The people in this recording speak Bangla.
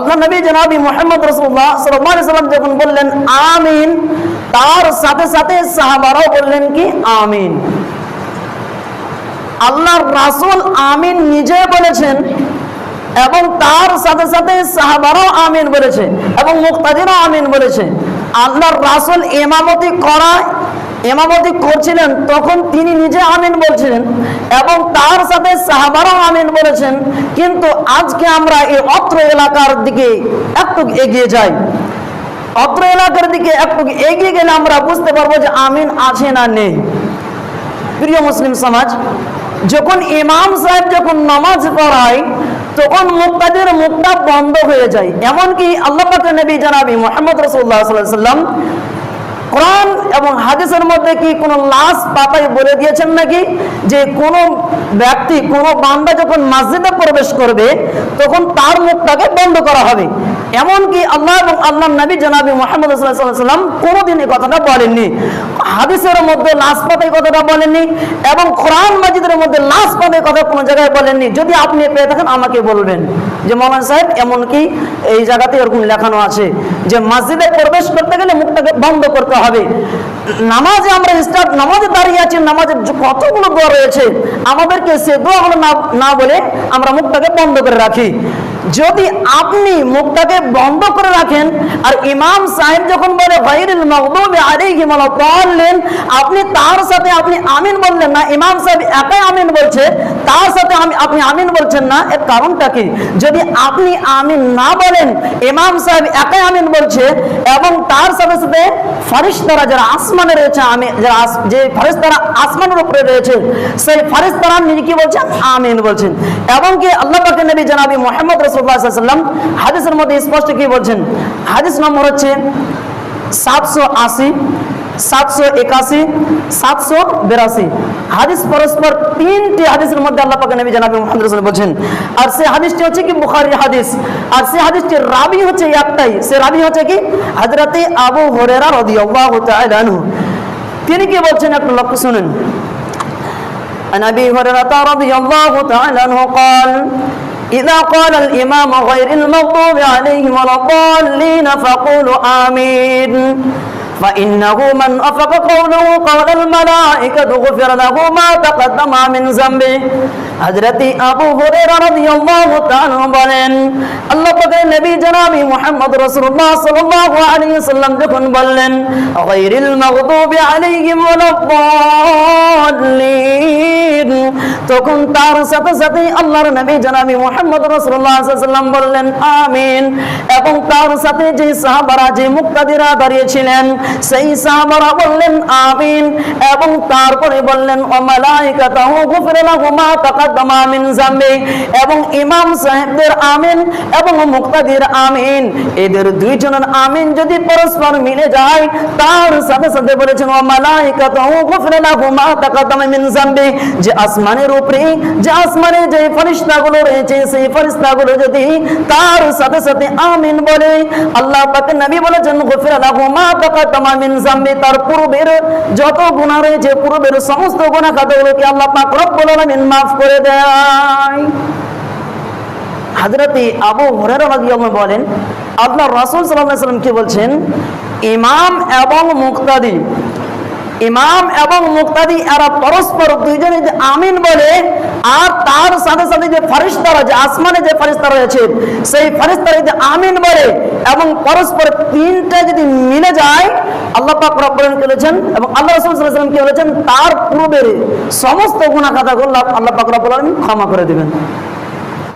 আল্লাহ নবী জনাবি মোহাম্মদ রসুল্লাহ সাল্লাম যখন বললেন, আমিন, তার সাথে সাথে সাহাবারাও বললেন কি, আমিন। আল্লাহর রাসূল আমিন নিজে বলেছেন এবং তার সাথে সাথে সাহাবারাও আমিন বলেছে এবং মুক্তাদিরও আমিন বলেছে। আল্লাহর রাসূল ইমামতি করায় ইমামতি করছিলেন, তখন তিনি নিজে আমিন বলছিলেন এবং তার সাথে সাহাবারাও আমিন বলেছেন, কিন্তু আজকে আমরা এই অত্র এলাকার দিকে একটু এগিয়ে যাই। অত্র এলাকার দিকে একটু এগিয়ে গেলে আমরা বুঝতে পারব যে আমিন আছে না নেই। প্রিয় মুসলিম সমাজ, যখন ইমাম সাহেব যখন নামাজ পড়ায়, তখন মুক্তাদের মুখটা বন্ধ হয়ে যায়। এমনকি আল্লাহ নবী জানাবি মোহাম্মদ রসুল্লাহ সাল্লাম কোরআন এবং হাদিসের মধ্যে কি কোনো লাশ পাতায় বলে দিয়েছেন নাকি? যে কোনো ব্যক্তি, কোনো বান্দা যখন মসজিদে প্রবেশ করবে, তখন তার মুখটাকে বন্ধ করা হবে। এমনকি আল্লাহ এবং আল্লাহ নবী জনাবি মোহাম্মদ সাল্লাম কোনোদিন এই কথাটা বলেননি। হাদিসের মধ্যে লাশ পাতায় কথাটা বলেননি এবং কোরআন মাজিদের মধ্যে লাশ পাতায় কথা কোনো জায়গায় বলেননি। যদি আপনি পেয়ে থাকেন, আমাকে বলবেন। যে মৌলানা সাহেব, এমনকি এই জায়গাতে এরকম লেখানো আছে যে মসজিদে প্রবেশ করতে গেলে মুখটাকে বন্ধ করতে হবে। নামাজে আমরা স্টার্ট, নামাজে দাঁড়িয়ে আছি, নামাজের কতগুলো দোয়া রয়েছে, আমাদেরকে সে দোয়াগুলো না বলে আমরা মুখটাকে বন্ধ করে রাখি। যদি আপনি মুখটাকে বন্ধ করে রাখেন, আর ইমাম সাহেব যখন বলে ভাইরুল মগদুবি আলাইহিম ওয়ালাদ্দাল্লিন আপনি তার সাথে আপনি আমিন বললেন না, ইমাম সাহেব একাই আমিন বলছে, তার সাথে আপনি আমিন বলছেন না, এর কারণটা কি? যদি আপনি আমিন না বলেন, ইমাম সাহেব একাই আমিন বলছে, এবং তার সাথে সাথে ফারিস্তারা যারা আসমানে রয়েছে, আমি যারা যে ফারিস্তারা আসমানের উপরে রয়েছে, সেই ফারিস্তারা নিজে কি বলছেন? আমিন বলছেন। এবং কি আল্লাহ পাকের নবী জানাবি মোহাম্মদ রসুল্লাহ সাল্লাম হাদিসের মধ্যে স্পষ্ট কি বলছেন? হাদিস নম্বর হচ্ছে সাতশো আশি, সাতশো একাশি, সাতশো বিরাশি। হাদিস পরস্পর তিনটি হাদিসের মধ্যে আল্লাহ পাকে নবী জানাবি মোহাম্মদ রসুল বলছেন আর সে হাদিসটি হচ্ছে কি বুখারির হাদিস আর সে হাদিসটির রাবি হচ্ছে একটাই সে রাবি হচ্ছে কি হজরতে আবু হরেরা রাদিয়াল্লাহু তাআলা আনহু তিনি কি বলছেন একটু লক্ষ্য শুনুন عن ابي هريره رضي الله تعالى عنه قال اذا قال الامام غير المغضوب عليهم ولا الضالين فقولوا امين فإنه من أفق قوله قول الملائكة غفر له ما تقدم من ذنبه হযরত আবু হুরায়রা রাদিয়াল্লাহু তাআলা বলেন আল্লাহ পাকের নবী জনাবি মুহাম্মদ রাসূলুল্লাহ সাল্লাল্লাহু আলাইহি সাল্লাম যখন বললেন গায়রিল মাগদুবি আলাইহিম ওয়ালাদ-দাল্লিন তখন তার সাথে সাথে আল্লাহর নবী জনাবি মুহাম্মদ রাসূলুল্লাহ সাল্লাল্লাহু আলাইহি সাল্লাম বললেন আমিন এবং তার সাথে যে সাহাবারা, যে মুক্তাদিরা দাঁড়িয়েছিলেন, সেই সাহাবারা বললেন, আমিন। এবং তারপরে বললেন, ও মালাইকাতাহু গুফিরা লাহু মা তাকাদ্দামা মিন জামবি এবং ইমাম সাহেবদের আমিন এবং মুক্তাদির আমিন। এদের দুইজনের আমিন যদি পরস্পর মিলে যায়, তার সাথে সাথে বলেছেন, ও মালাইকাতাহু গুফিরা লাহু মা তাকাদ্দামা মিন জামবি যে আসমানের উপরে, যে আসমানে যে ফেরেশতাগুলো রয়েছে, সেই ফেরেশতাগুলো যদি তার সাথে সাথে আমিন বলে আল্লাহ পাকের নবী বলেছেন, গোফির মা তাকাদ্দামা মিন জাম্বি তার পূর্বের যত গুণা রয়েছে, পূর্বের সমস্ত গুণা খাতাগুলোকে আল্লাহ পাক মাফ করে দেয়। হাজরতে আবু রাদিয়াল্লাহু বলেন রাসূল সাল্লাল্লাহু আলাইহি সাল্লাম কি বলছেন? ইমাম এবং মুক্তাদি ইমাম এবং মুক্তাদি এরা পরস্পর দুইজনে যে আমিন বলে, আর তার সাথে সাথে যে ফারিস্তারা যে আসমানে যে ফারিস্তারা রয়েছে, সেই ফারিস্তারা যে আমিন বলে এবং পরস্পর তিনটা যদি মিলে যায়, আল্লাহ পাক রব্বুল এবং আল্লাহ রাসূল সাল্লাম কি বলেছেন? তার পূর্বের সমস্ত গুনাহ খাতাগুলো আল্লাহ পাক রব্বুল ক্ষমা করে দিবেন।